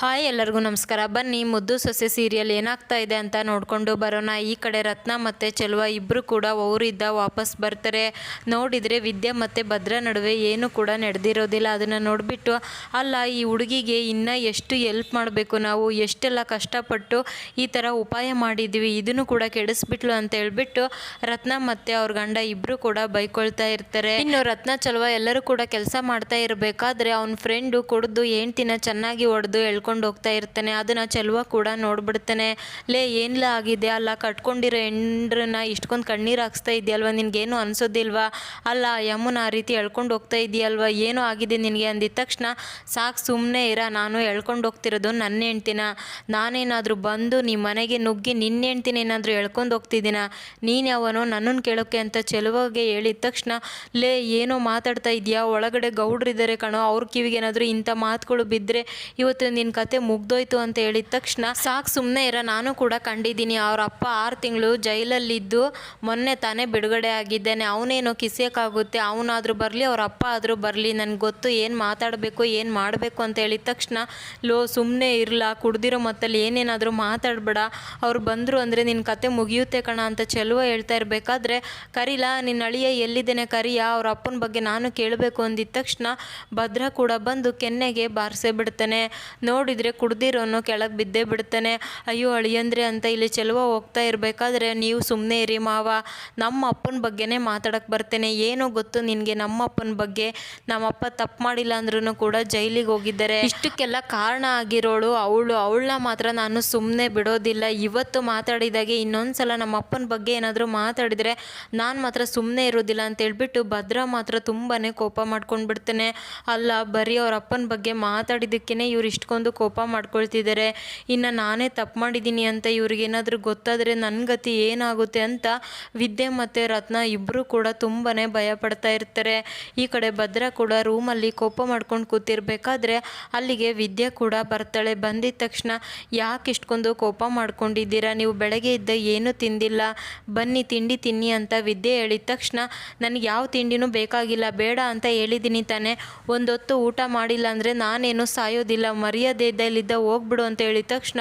Hi ಎಲ್ಲರಿಗೂ ನಮಸ್ಕಾರ. ಬನ್ನಿ, ಮುದ್ದು ಸೊಸೆ ಸೀರಿಯಲ್ ಏನಾಗ್ತಾ ಇದೆ ಅಂತ ನೋಡಿಕೊಂಡು ಬರೋಣ. ಈ ಕಡೆ ರತ್ನ ಮತ್ತು ಚೆಲುವ ಇಬ್ಬರು ಕೂಡ ಅವರಿದ್ದ ವಾಪಸ್ ಬರ್ತಾರೆ. ನೋಡಿದರೆ ವಿದ್ಯೆ ಮತ್ತು ಭದ್ರ ನಡುವೆ ಏನು ಕೂಡ ನಡೆದಿರೋದಿಲ್ಲ. ಅದನ್ನು ನೋಡಿಬಿಟ್ಟು, ಅಲ್ಲ, ಈ ಹುಡುಗಿಗೆ ಇನ್ನೂ ಎಷ್ಟು ಎಲ್ಪ್ ಮಾಡಬೇಕು ನಾವು? ಎಷ್ಟೆಲ್ಲ ಕಷ್ಟಪಟ್ಟು ಈ ಥರ ಉಪಾಯ ಮಾಡಿದ್ವಿ? ಇದನ್ನು ಕೂಡ ಕೆಡಿಸ್ಬಿಟ್ಲು ಅಂತ ಹೇಳ್ಬಿಟ್ಟು ರತ್ನ ಮತ್ತು ಅವ್ರ ಗಂಡ ಇಬ್ಬರು ಕೂಡ ಬೈಕೊಳ್ತಾ ಇರ್ತಾರೆ. ಇನ್ನು ರತ್ನ, ಚೆಲುವ ಎಲ್ಲರೂ ಕೂಡ ಕೆಲಸ ಮಾಡ್ತಾ ಇರಬೇಕಾದ್ರೆ ಅವ್ನ ಫ್ರೆಂಡು ಕುಡಿದು ಹೆಂಡ್ತಿನ ಚೆನ್ನಾಗಿ ಹೊಡೆದು ಎಳ್ಕೊಂಡು ಹೋಗ್ತಾ ಇರ್ತಾನೆ, ಅದನ್ನು ಚೆಲುವ ಕೂಡ ನೋಡ್ಬಿಡ್ತಾನೆ. ಲೇ ಏನಿಲ್ಲ ಆಗಿದೆ? ಅಲ್ಲ, ಕಟ್ಕೊಂಡಿರೋ ಹೆಂಡ್ರನ್ನ ಇಷ್ಟೊಂದು ಕಣ್ಣೀರು ಹಾಕ್ಸ್ತಾ ಇದೆಯಲ್ವ? ನಿನಗೇನು ಅನ್ಸೋದಿಲ್ವಾ? ಅಲ್ಲ ಯಮ್ಮನ ಆ ರೀತಿ ಎಳ್ಕೊಂಡು ಹೋಗ್ತಾ ಇದೆಯಲ್ವ? ಏನೋ ಆಗಿದೆ ನಿನಗೆ? ಅಂದಿದ ತಕ್ಷಣ, ಸಾಕು ಸುಮ್ಮನೆ ಇರ, ನಾನು ಎಳ್ಕೊಂಡು ಹೋಗ್ತಿರೋದು ನನ್ನ ಹೆಂಡ್ತಿನ. ನಾನೇನಾದರೂ ಬಂದು ನಿಮ್ಮ ಮನೆಗೆ ನುಗ್ಗಿ ನಿನ್ನ ಹೆಂಡ್ತಿನ ಏನಾದರೂ ಎಳ್ಕೊಂಡು ಹೋಗ್ತಿದ್ದೀನ? ನೀನು ಯಾವನೋ ನನ್ನನ್ನು ಕೇಳೋಕ್ಕೆ ಅಂತ ಚೆಲುವಾಗೆ ಹೇಳಿದ ತಕ್ಷಣ, ಲೇ, ಏನೋ ಮಾತಾಡ್ತಾ ಇದೆಯಾ? ಒಳಗಡೆ ಗೌಡ್ರಿದ್ದಾರೆ ಕಣೋ, ಅವ್ರ ಕಿವಿಗೆ ಏನಾದರೂ ಇಂಥ ಮಾತುಗಳು ಬಿದ್ದರೆ ಇವತ್ತು ನಿನ್ನ ಕತೆ ಮುಗ್ದೋಯ್ತು ಅಂತ ಹೇಳಿದ ತಕ್ಷಣ, ಸಾಕು ಸುಮ್ಮನೆ ಇರ, ನಾನು ಕೂಡ ಕಂಡಿದ್ದೀನಿ. ಅವ್ರ ಅಪ್ಪ ಆರು ತಿಂಗಳು ಜೈಲಲ್ಲಿದ್ದು, ಮೊನ್ನೆ ತಾನೇ ಬಿಡುಗಡೆ ಆಗಿದ್ದೇನೆ. ಅವನೇನೋ ಕಿಸಿಯೋಕ್ಕಾಗುತ್ತೆ, ಅವನಾದರೂ ಬರಲಿ, ಅವ್ರ ಅಪ್ಪ ಆದರೂ ಬರಲಿ, ನನಗೆ ಗೊತ್ತು ಏನು ಮಾತಾಡಬೇಕು, ಏನು ಮಾಡಬೇಕು ಅಂತ ಹೇಳಿದ ತಕ್ಷಣ, ಲೋ ಸುಮ್ಮನೆ ಇರಲ್ಲ ಕುಡ್ದಿರೋ ಮತ್ತಲ್ಲಿ ಏನೇನಾದರೂ ಮಾತಾಡಬೇಡ. ಅವ್ರು ಬಂದರು ಅಂದರೆ ನಿನ್ನ ಕತೆ ಮುಗಿಯುತ್ತೆ ಕಣ ಅಂತ ಚೆಲುವ ಹೇಳ್ತಾ ಇರಬೇಕಾದ್ರೆ, ಕರಿಲ, ನಿನ್ನ ಅಳಿಯ ಎಲ್ಲಿದ್ದೇನೆ ಕರಿಯ? ಅವ್ರ ಅಪ್ಪನ ಬಗ್ಗೆ ನಾನು ಕೇಳಬೇಕು ಅಂದಿದ್ದ ತಕ್ಷಣ, ಭದ್ರ ಕೂಡ ಬಂದು ಕೆನ್ನೆಗೆ ಬಾರಿಸೇ ಬಿಡ್ತಾನೆ. ನೋಡಿದರೆ ಕುಡ್ದಿರೋನು ಕೆಳಗೆ ಬಿದ್ದೇ ಬಿಡ್ತಾನೆ. ಅಯ್ಯೋ ಅಳಿಯಂದ್ರೆ ಅಂತ ಇಲ್ಲಿ ಚೆಲುವ ಹೋಗ್ತಾ ಇರಬೇಕಾದ್ರೆ ನೀವು ಸುಮ್ಮನೆ ಇರಿ ಮಾವ. ನಮ್ಮ ಅಪ್ಪನ ಬಗ್ಗೆನೇ ಮಾತಾಡಕ್ಕೆ ಬರ್ತೇನೆ. ಏನೋ ಗೊತ್ತು ನಿನಗೆ ನಮ್ಮ ಅಪ್ಪನ ಬಗ್ಗೆ. ನಮ್ಮಪ್ಪ ತಪ್ಪು ಮಾಡಿಲ್ಲ ಅಂದ್ರೂ ಕೂಡ ಜೈಲಿಗೆ ಹೋಗಿದ್ದಾರೆ. ಇಷ್ಟಕ್ಕೆಲ್ಲ ಕಾರಣ ಆಗಿರೋಳು ಅವಳು. ಅವಳನ್ನ ಮಾತ್ರ ನಾನು ಸುಮ್ಮನೆ ಬಿಡೋದಿಲ್ಲ. ಇವತ್ತು ಮಾತಾಡಿದಾಗೆ ಇನ್ನೊಂದು ಸಲ ನಮ್ಮ ಅಪ್ಪನ ಬಗ್ಗೆ ಏನಾದರೂ ಮಾತಾಡಿದರೆ ನಾನು ಮಾತ್ರ ಸುಮ್ಮನೆ ಇರೋದಿಲ್ಲ ಅಂತ ಹೇಳ್ಬಿಟ್ಟು ಭದ್ರ ಮಾತ್ರ ತುಂಬಾ ಕೋಪ ಮಾಡ್ಕೊಂಡು ಬಿಡ್ತೇನೆ ಅಲ್ಲ, ಬರೀ ಅವ್ರ ಅಪ್ಪನ ಬಗ್ಗೆ ಮಾತಾಡಿದ್ದಕ್ಕೇ ಇವ್ರು ಇಷ್ಟೊಂದು ಕೋಪ ಮಾಡ್ಕೊಳ್ತಿದ್ದಾರೆ. ಇನ್ನು ನಾನೇ ತಪ್ಪು ಮಾಡಿದ್ದೀನಿ ಅಂತ ಇವ್ರಿಗೇನಾದರೂ ಗೊತ್ತಾದರೆ ನನ್ನ ಗತಿ ಏನಾಗುತ್ತೆ ಅಂತ ವಿದ್ಯೆ ಮತ್ತು ರತ್ನ ಇಬ್ಬರು ಕೂಡ ತುಂಬಾ ಭಯ ಪಡ್ತಾ ಇರ್ತಾರೆ. ಈ ಕಡೆ ಭದ್ರ ಕೂಡ ರೂಮಲ್ಲಿ ಕೋಪ ಮಾಡ್ಕೊಂಡು ಕೂತಿರ್ಬೇಕಾದ್ರೆ ಅಲ್ಲಿಗೆ ವಿದ್ಯೆ ಕೂಡ ಬರ್ತಾಳೆ. ಬಂದಿದ್ದ ತಕ್ಷಣ ಯಾಕೆ ಇಷ್ಟೊಂದು ಕೋಪ ಮಾಡ್ಕೊಂಡಿದ್ದೀರಾ? ನೀವು ಬೆಳಗ್ಗೆ ಇದ್ದ ಏನೂ ತಿಂದಿಲ್ಲ. ಬನ್ನಿ, ತಿಂಡಿ ತಿನ್ನಿ ಅಂತ ವಿದ್ಯೆ ಹೇಳಿದ ತಕ್ಷಣ ನನಗೆ ಯಾವ ತಿಂಡಿನೂ ಬೇಕಾಗಿಲ್ಲ, ಬೇಡ ಅಂತ ಹೇಳಿದ್ದೀನಿ ತಾನೆ. ಒಂದೊತ್ತು ಊಟ ಮಾಡಿಲ್ಲ ಅಂದರೆ ನಾನೇನು ಸಾಯೋದಿಲ್ಲ. ಮರ್ಯಾದೆ ಇದ್ದಲ್ಲಿದ್ದ ಹೋಗ್ಬಿಡು ಅಂತ ಹೇಳಿದ ತಕ್ಷಣ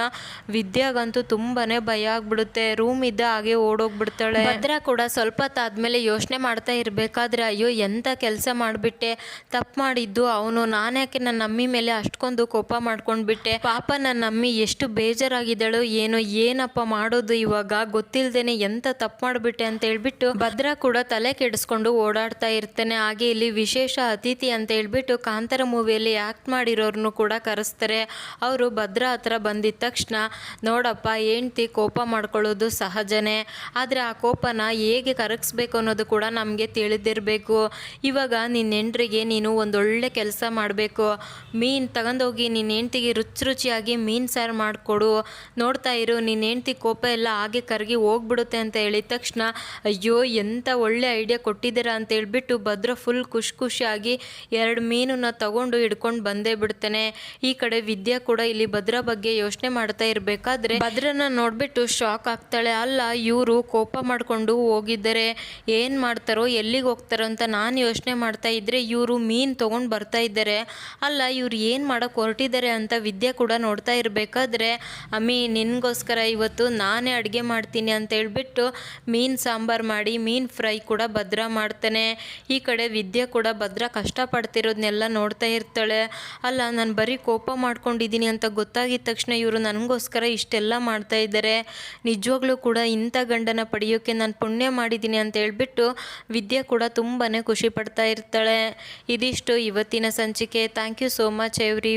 ವಿದ್ಯಾಗಂತೂ ತುಂಬಾನೇ ಭಯ ಆಗ್ಬಿಡುತ್ತೆ. ರೂಮ್ ಇದ್ದ ಹಾಗೆ ಓಡೋಗ್ಬಿಡ್ತಾಳೆ. ಭದ್ರ ಕೂಡ ಸ್ವಲ್ಪ ತಾದ್ಮೇಲೆ ಯೋಚನೆ ಮಾಡ್ತಾ ಇರಬೇಕಾದ್ರೆ, ಅಯ್ಯೋ ಎಂಥ ಕೆಲಸ ಮಾಡಿಬಿಟ್ಟೆ? ತಪ್ಪು ಮಾಡಿದ್ದು ಅವನು. ನಾನ್ಯಾಕೆ ನನ್ನ ಅಮ್ಮಿ ಮೇಲೆ ಅಷ್ಟೊಂದು ಕೋಪ ಮಾಡ್ಕೊಂಡ್ಬಿಟ್ಟೆ? ಪಾಪ ನನ್ನ ಅಮ್ಮಿ ಎಷ್ಟು ಬೇಜಾರಾಗಿದ್ದಾಳು ಏನೋ, ಏನಪ್ಪ ಮಾಡೋದು ಇವಾಗ? ಗೊತ್ತಿಲ್ದೇನೆ ಎಂತ ತಪ್ಪು ಮಾಡಿಬಿಟ್ಟೆ? ಅಂತ ಹೇಳ್ಬಿಟ್ಟು ಭದ್ರ ಕೂಡ ತಲೆ ಕೆಡಿಸ್ಕೊಂಡು ಓಡಾಡ್ತಾ ಇರ್ತಾನೆ. ಹಾಗೆ ಇಲ್ಲಿ ವಿಶೇಷ ಅತಿಥಿ ಅಂತ ಹೇಳ್ಬಿಟ್ಟು ಕಾಂತಾರ ಮೂವಿಯಲ್ಲಿ ಆ್ಯಕ್ಟ್ ಮಾಡಿರೋರ್ನು ಕೂಡ ಕರೆಸ್ತಾರೆ. ಅವರು ಭದ್ರ ಹತ್ರ ಬಂದಿದ ತಕ್ಷಣ, ನೋಡಪ್ಪ, ಹೆಂಡ್ತಿ ಕೋಪ ಮಾಡ್ಕೊಳ್ಳೋದು ಸಹಜನೇ. ಆದರೆ ಆ ಕೋಪನ ಹೇಗೆ ಕರಗಿಸ್ಬೇಕು ಅನ್ನೋದು ಕೂಡ ನಮಗೆ ತಿಳಿದಿರಬೇಕು. ಇವಾಗ ನಿನ್ನ ಹೆಂಡ್ರಿಗೆ ನೀನು ಒಂದೊಳ್ಳೆ ಕೆಲಸ ಮಾಡಬೇಕು. ಮೀನು ತಗೊಂಡೋಗಿ ನಿನ್ನ ಹೆಂಡ್ತಿಗೆ ರುಚಿ ರುಚಿಯಾಗಿ ಮೀನು ಸಾರು ಮಾಡಿಕೊಡು. ನೋಡ್ತಾ ಇರು ನಿನ್ನ ಹೆಂಡ್ತಿ ಕೋಪ ಎಲ್ಲ ಹಾಗೆ ಕರಗಿ ಹೋಗ್ಬಿಡುತ್ತೆ ಅಂತ ಹೇಳಿದ ತಕ್ಷಣ, ಅಯ್ಯೋ ಎಂಥ ಒಳ್ಳೆ ಐಡಿಯಾ ಕೊಟ್ಟಿದ್ದೀರಾ ಅಂತ ಹೇಳ್ಬಿಟ್ಟು ಭದ್ರ ಫುಲ್ ಖುಷಿ ಖುಷಿಯಾಗಿ ಎರಡು ಮೀನನ್ನ ತಗೊಂಡು ಹಿಡ್ಕೊಂಡು ಬಂದೇ ಬಿಡ್ತೇನೆ. ಈ ಕಡೆ ವಿದ್ಯಾ ಕೂಡ ಇಲ್ಲಿ ಭದ್ರ ಬಗ್ಗೆ ಯೋಚನೆ ಮಾಡ್ತಾ ಇರಬೇಕಾದ್ರೆ ಭದ್ರನ ನೋಡ್ಬಿಟ್ಟು ಶಾಕ್ ಆಗ್ತಾಳೆ. ಅಲ್ಲ, ಇವರು ಕೋಪ ಮಾಡ್ಕೊಂಡು ಹೋಗಿದ್ದಾರೆ ಏನು ಮಾಡ್ತಾರೋ, ಎಲ್ಲಿಗೆ ಹೋಗ್ತಾರೋ ಅಂತ ನಾನು ಯೋಚನೆ ಮಾಡ್ತಾ ಇದ್ರೆ ಇವರು ಮೀನು ತೊಗೊಂಡು ಬರ್ತಾ ಇದ್ದಾರೆ. ಅಲ್ಲ, ಇವ್ರು ಏನು ಮಾಡೋಕೆ ಹೊರಟಿದ್ದಾರೆ ಅಂತ ವಿದ್ಯೆ ಕೂಡ ನೋಡ್ತಾ ಇರಬೇಕಾದ್ರೆ, ಅಮ್ಮಿ, ನಿನಗೋಸ್ಕರ ಇವತ್ತು ನಾನೇ ಅಡುಗೆ ಮಾಡ್ತೀನಿ ಅಂತ ಹೇಳ್ಬಿಟ್ಟು ಮೀನು ಸಾಂಬಾರು ಮಾಡಿ, ಮೀನು ಫ್ರೈ ಕೂಡ ಭದ್ರ ಮಾಡ್ತಾನೆ. ಈ ಕಡೆ ವಿದ್ಯೆ ಕೂಡ ಭದ್ರ ಕಷ್ಟಪಡ್ತಿರೋದನ್ನೆಲ್ಲ ನೋಡ್ತಾ ಇರ್ತಾಳೆ. ಅಲ್ಲ, ನಾನು ಬರೀ ಕೋಪ ಮಾಡ್ಕೊಂಡಿದ್ದೀನಿ ಅಂತ ಗೊತ್ತಾಗಿದ ತಕ್ಷಣ ಇವರು ನನಗೋಸ್ಕರ ಇಷ್ಟೆಲ್ಲ ಮಾಡ್ತಾ ಇದ್ದಾರೆ. ನಿಜವಾಗ್ಲೂ ಕೂಡ ಇಂಥ ಗಂಡನ ಪಡೆಯೋಕ್ಕೆ ನಾನು ಪುಣ್ಯ ಮಾಡಿದ್ದೀನಿ ಅಂತ ಹೇಳ್ಬಿಟ್ಟು ವಿದ್ಯೆ ಕೂಡ ತುಂಬಾ ಖುಷಿ ಪಡ್ತಾ ಇರ್ತಾಳೆ. ಇದಿಷ್ಟು ಇವತ್ತಿನ ಸಂಚಿಕೆ. Thank you so much every